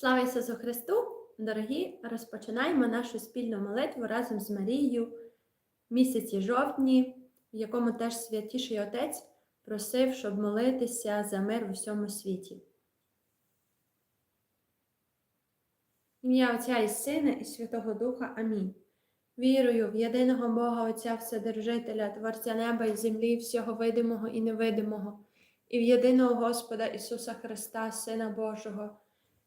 Слава Ісусу Христу! Дорогі! Розпочинаємо нашу спільну молитву разом з Марією в місяці жовтні, в якому теж святіший Отець просив, щоб молитися за мир у всьому світі. Ім'я Отця і Сина, і Святого Духа. Амінь. Вірую в єдиного Бога Отця Вседержителя, Творця неба і землі, всього видимого і невидимого, і в єдиного Господа Ісуса Христа, Сина Божого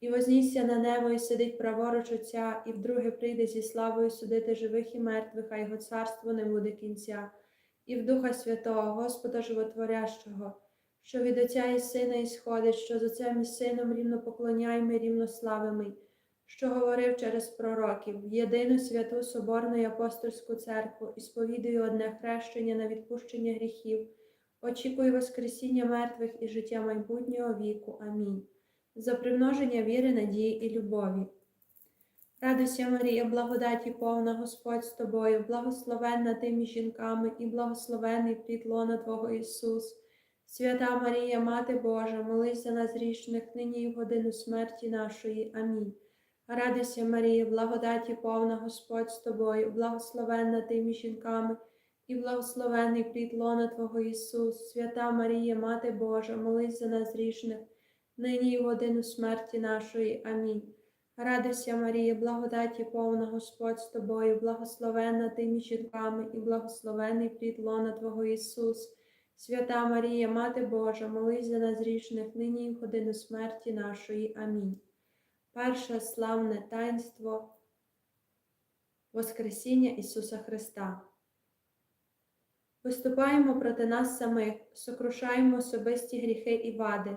І вознісся на небо, і сидить праворуч Отця, і вдруге прийде зі славою судити живих і мертвих, а його царство не буде кінця, і в Духа Святого, Господа Животворящого, що від Отця і Сина ісходить, що з Отцем і Сином рівно поклоняємо і рівно славимо, що говорив через пророків, єдину святу Соборну і апостольську церкву, і сповідую одне хрещення на відпущення гріхів, очікую Воскресіння мертвих і життя майбутнього віку. Амінь за примноження віри, надії і любові. Радуйся, Марія, благодаті повна Господь з тобою, благословенна ти між жінками і благословений плід лона Твого Ісус. Свята Марія, Мати Божа, молись за нас грішних, нині і в годину смерті нашої. Амінь. Радуйся, Марія, благодаті повна Господь з тобою, благословенна ти між жінками і благословений плід лона Твого Ісус. Свята Марія, Мати Божа, молись за нас грішних, нині і годину смерті нашої. Амінь. Радуйся, Марія, благодаті повна Господь з тобою, благословенна ти між жінками і благословений плід лона Твого Ісус. Свята Марія, Мати Божа, молись за нас грішних, нині і годину смерті нашої. Амінь. Перше славне таїнство Воскресіння Ісуса Христа. Виступаємо проти нас самих, сокрушаємо особисті гріхи і вади.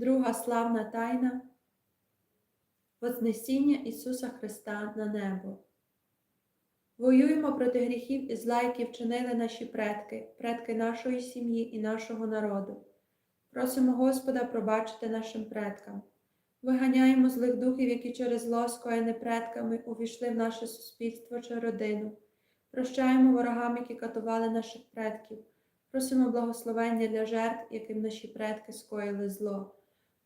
Друга славна тайна Вознесіння Ісуса Христа на небо. Воюємо проти гріхів і зла, які вчинили наші предки, предки нашої сім'ї і нашого народу. Просимо Господа пробачити нашим предкам. Виганяємо злих духів, які через зло, скоєне предками, увійшли в наше суспільство чи родину. Прощаємо ворогам, які катували наших предків. Просимо благословення для жертв, яким наші предки скоїли зло.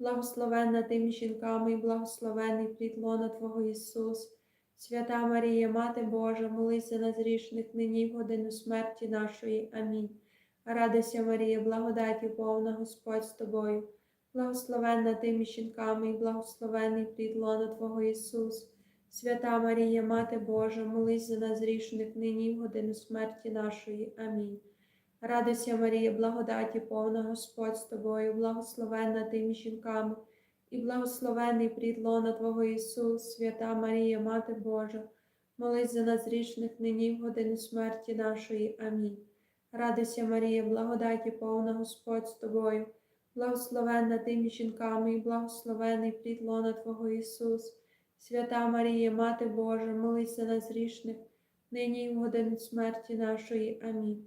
Благословенна ти жінками і благословений плід лона Твого Ісус. Свята Марія, Мати Божа, молись за нас грішних нині в годину смерті нашої. Амінь. Радуйся, Марія, благодаті повна Господь з тобою. Благословенна ти між жінками і благословений плід лона Твого Ісус. Свята Марія, Мати Божа, молись за нас грішних нині в годину смерті нашої. Амінь. Радуйся, Марія, благодаті повна Господь з тобою, благословенна ти між жінками, і благословений плід лона Твого Ісус, свята Марія, Мати Божа, молись за нас грішних нині в годину смерті нашої. Амінь. Радуйся, Марія, благодаті повна Господь з тобою, благословенна ти між жінками, і благословений плід лона Твого Ісус, свята Марія, Мати Божа, молись за нас грішних, нині в годину смерті нашої. Амінь.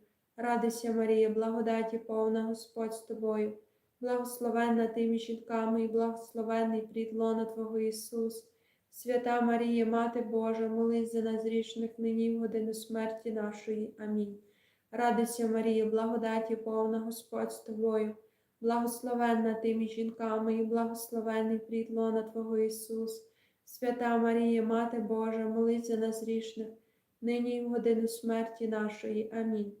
Радуйся, Марія, благодаті повна Господь з тобою, благословенна ти між жінками і благословенний плід лона Твого Ісус. Свята Марія, Мати Божа, молись за нас грішних нині в годину смерті нашої. Амінь. Радуйся, Марія, благодаті повна Господь з тобою, благословенна ти між жінками і благословенний плід лона Твого Ісус. Свята Марія, Мати Божа, молись за нас грішних, нині і в годину смерті нашої. Амінь.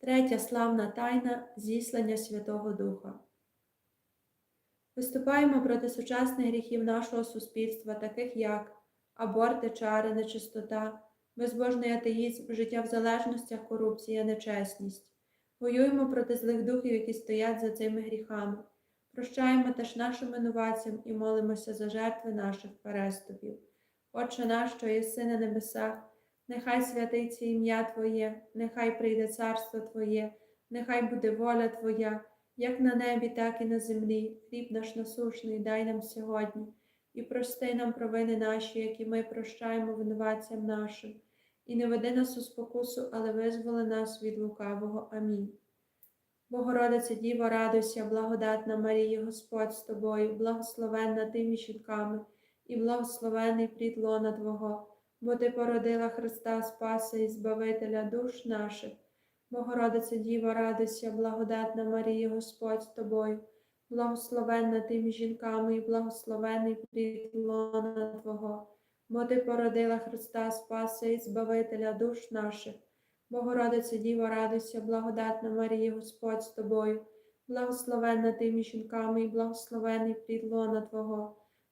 Третя славна тайна зіслання Святого Духа. Виступаємо проти сучасних гріхів нашого суспільства, таких як аборти, чари, нечистота, безбожний атеїзм, життя в залежностях, корупція, нечесність. Воюємо проти злих духів, які стоять за цими гріхами. Прощаємо теж нашим винуватцям і молимося за жертви наших переступів. Отче наш, що єси на небесах, нехай святиться ім'я Твоє, нехай прийде царство Твоє, нехай буде воля Твоя, як на небі, так і на землі. Хліб наш насушний дай нам сьогодні, і прости нам провини наші, які ми прощаємо винуватцям нашим. І не веди нас у спокусу, але визволи нас від лукавого. Амінь. Богородице Діво, радуйся, благодатна Марія, Господь з тобою, благословенна ти між жінками, і благословений плід лона Твого, бо Ти породила Христа Спаса і Збавителя душ наших. Богородице Діво, радуйся, благодатна Марія, Господь з тобою, благословенна ти між жінками, і благословений плід лона Твого, бо Ти породила Христа Спаса і Збавителя душ наших. Богородице Діво, радуйся, благодатна Марія, Господь з тобою, благословенна ти між жінками і благословений плід лона Твого,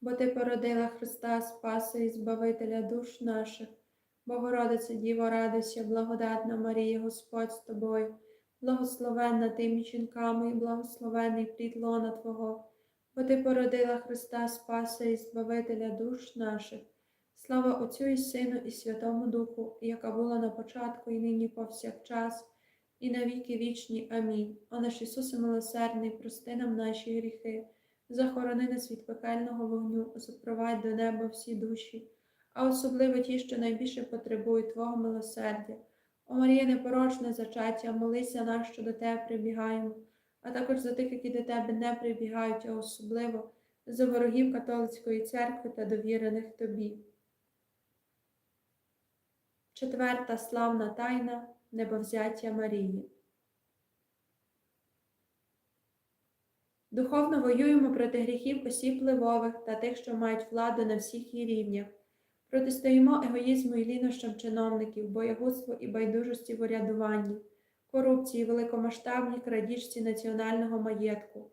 бо Ти породила Христа Спаса і Збавителя душ наших. Богородице Діво, радуйся, благодатна Марія, Господь з тобою, благословенна ти між жінками, і благословений плід лона Твого, бо Ти породила Христа Спаса і Збавителя душ наших. Слава Отцю і Сину, і Святому Духу, яка була на початку, і нині повсякчас, і на віки вічні. Амінь. О наш Ісусе милосердний, прости нам наші гріхи, захорони нас від пекельного вогню, запровадь до неба всі душі, а особливо ті, що найбільше потребують Твого милосердя. О Марія непорочне зачаття, молися нас, що до Тебе прибігаємо, а також за тих, які до Тебе не прибігають, а особливо за ворогів католицької церкви та довірених Тобі. Четверта славна тайна небовзяття Марії. Духовно воюємо проти гріхів осіб впливових та тих, що мають владу на всіх її рівнях. Протистоїмо егоїзму і лінощам чиновників, боягузтву і байдужості в урядуванні, корупції, великомасштабній крадіжці національного маєтку,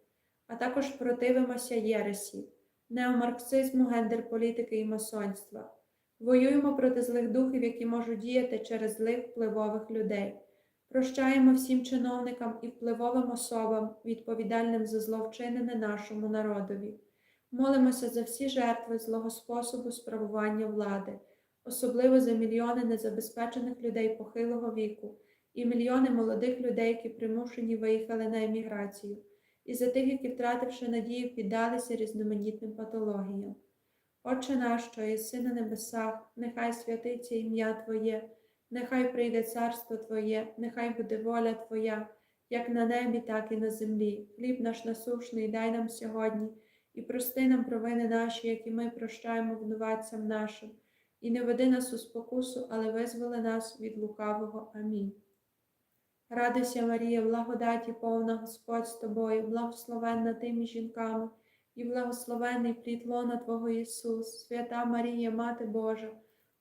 а також противимося єресі, неомарксизму, гендерполітики і масонства. Воюємо проти злих духів, які можуть діяти через злих впливових людей. Прощаємо всім чиновникам і впливовим особам, відповідальним за зло вчинене нашому народові. Молимося за всі жертви злого способу справування влади, особливо за мільйони незабезпечених людей похилого віку і мільйони молодих людей, які примушені виїхали на еміграцію, і за тих, які, втративши надію, піддалися різноманітним патологіям. Отче наш, що єси на небесах, нехай святиться ім'я Твоє, нехай прийде царство Твоє, нехай буде воля Твоя, як на небі, так і на землі. Хліб наш насушний дай нам сьогодні, і прости нам провини наші, які ми прощаємо винуватцям нашим, і не веди нас у спокусу, але визволи нас від лукавого. Амінь. Радуйся, Марія, благодаті повна Господь з тобою, благословенна ти між жінками і благословений плід лона Твого Ісус, свята Марія, Мати Божа,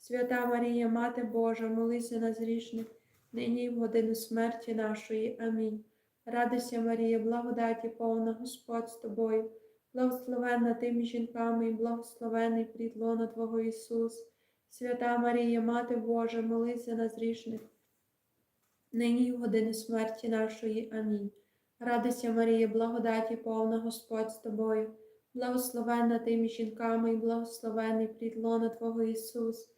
Свята Марія, Мати Божа, молися нас грішних, нині і в годину смерті нашої. Амінь. Радуйся, Марія, благодаті повна Господь з тобою, благословенна ти між жінками, і благословений плід лона Твого Ісус. Свята Марія, Мати Божа, молися нас грішних, нині в годину смерті нашої. Амінь. Радуйся, Марія, благодаті повна Господь з тобою, благословенна ти між жінками, і благословений плід лона Твого Ісус.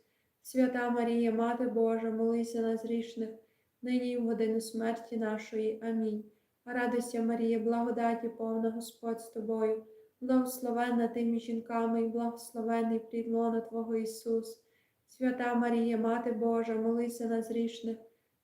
Свята Марія, Мати Божа, молися нас грішних, нині і в годину смерті нашої. Амінь. Радуйся, Марія, благодаті повна Господь з тобою, благословенна ти між жінками, і благословений плід лона Твого Ісус. Свята Марія, Мати Божа, молися нас грішних,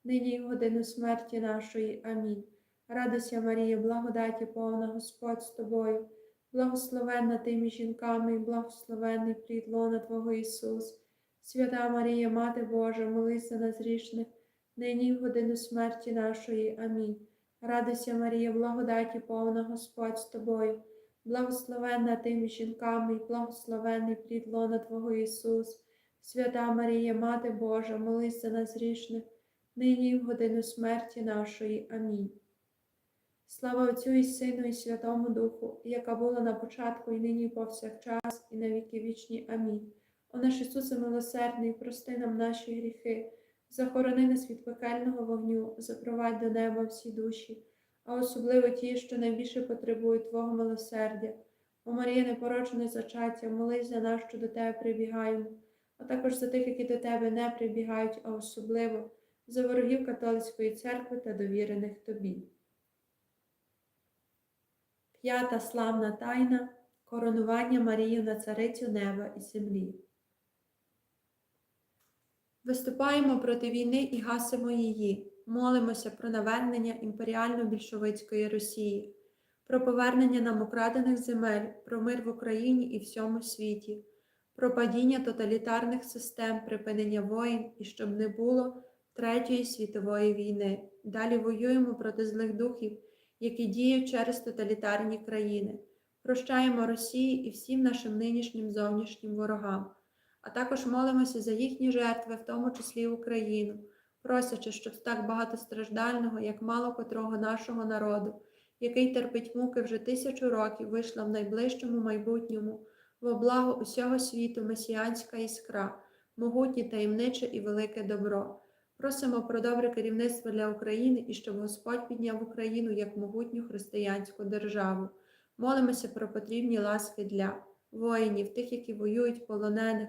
нині і в годину смерті нашої. Амінь. Радуйся, Марія, благодаті повна Господь з тобою, благословенна ти між жінками, і благословений плід лона Твого Ісус. Свята Марія, Мати Божа, молися нас грішних, нині в годину смерті нашої. Амінь. Радуйся, Марія, благодаті повна Господь з тобою, благословенна ти між жінками, і благословений плід лона Твого Ісус. Свята Марія, Мати Божа, молися нас грішних, нині в годину смерті нашої. Амінь. Слава Отцю і Сину, і Святому Духу, яка була на початку, і нині, і повсякчас, і на віки вічні. Амінь. О наш Ісусе милосердний, прости нам наші гріхи, захорони нас від пекельного вогню, запровадь до неба всі душі, а особливо ті, що найбільше потребують Твого милосердя. О Марія, непорочне зачаття, молись за нас, що до Тебе прибігаємо, а також за тих, які до Тебе не прибігають, а особливо за ворогів католицької церкви та довірених Тобі. П'ята славна тайна коронування Марії на царицю неба і землі. Виступаємо проти війни і гасимо її. Молимося про навернення імперіально-більшовицької Росії, про повернення нам украдених земель, про мир в Україні і всьому світі, про падіння тоталітарних систем, припинення воїн і щоб не було Третьої світової війни. Далі воюємо проти злих духів, які діють через тоталітарні країни. Прощаємо Росії і всім нашим нинішнім зовнішнім ворогам а також молимося за їхні жертви, в тому числі Україну, просячи, щоб так багатостраждального, як мало котрого нашого народу, який терпить муки вже тисячу років, вийшла в найближчому майбутньому, в облагу усього світу месіанська іскра, могутнє таємниче і велике добро. Просимо про добре керівництво для України і щоб Господь підняв Україну як могутню християнську державу. Молимося про потрібні ласки для воїнів, тих, які воюють полонених,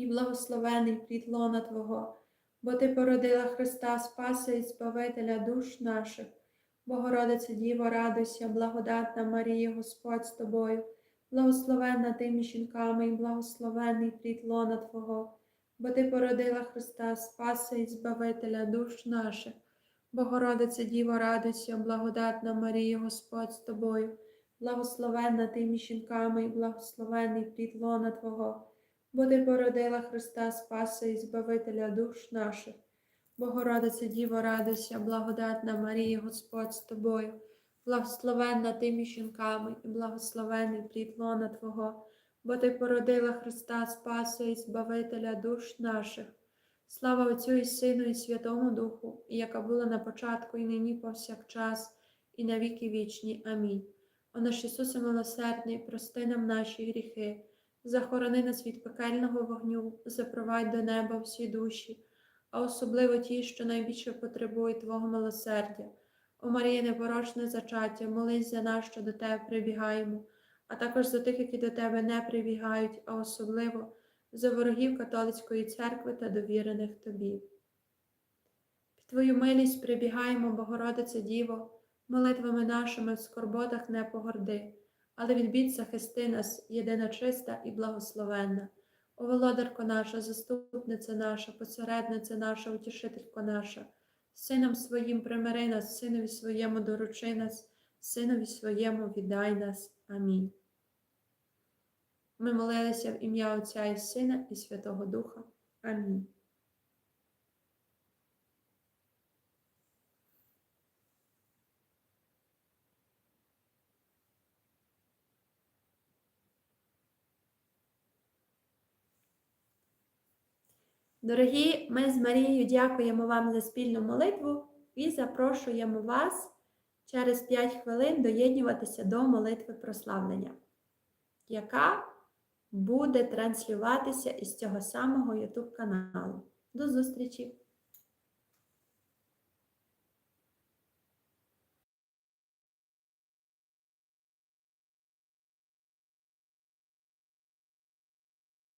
і благословений плід лона Твого, бо Ти породила Христа Спаса і Збавителя душ наших. Богородице Діво, радуйся, благодатна Марія, Господь з тобою, благословенна ти між жінками і благословений плід лона Твого, бо Ти породила Христа Спаса і Збавителя душ наших. Богородице Діво, радуйся, благодатна Марія, Господь з тобою, благословенна ти між жінками і благословений плід лона Твого, бо Ти породила Христа Спаса і Збавителя душ наших. Богородице Діво, радуйся, благодатна Марія, Господь з тобою, благословенна ти між жінками і благословений плід лона Твого, бо Ти породила Христа Спаса і Збавителя душ наших. Слава Отцю і Сину, і Святому Духу, яка була на початку, і нині повсякчас, і на віки вічні. Амінь. О наш Ісусе милосердний, прости нам наші гріхи, захорони нас від пекельного вогню, запровадь до неба всі душі, а особливо ті, що найбільше потребують Твого милосердя. О Марія, непорочне зачаття, молись за нас, що до Тебе прибігаємо, а також за тих, які до Тебе не прибігають, а особливо за ворогів католицької церкви та довірених Тобі. Під Твою милість прибігаємо, Богородице Діво, молитвами нашими в скорботах не погорди, але від бід захисти нас, єдина чиста і благословенна. О, володарко наша, заступниця наша, посередниця наша, утішителько наша, сином своїм примири нас, синові своєму доручи нас, синові своєму віддай нас. Амінь. Ми молилися в ім'я Отця і Сина і Святого Духа. Амінь. Дорогі, ми з Марією дякуємо вам за спільну молитву і запрошуємо вас через 5 хвилин доєднюватися до молитви прославлення, яка буде транслюватися із цього самого YouTube каналу. До зустрічі!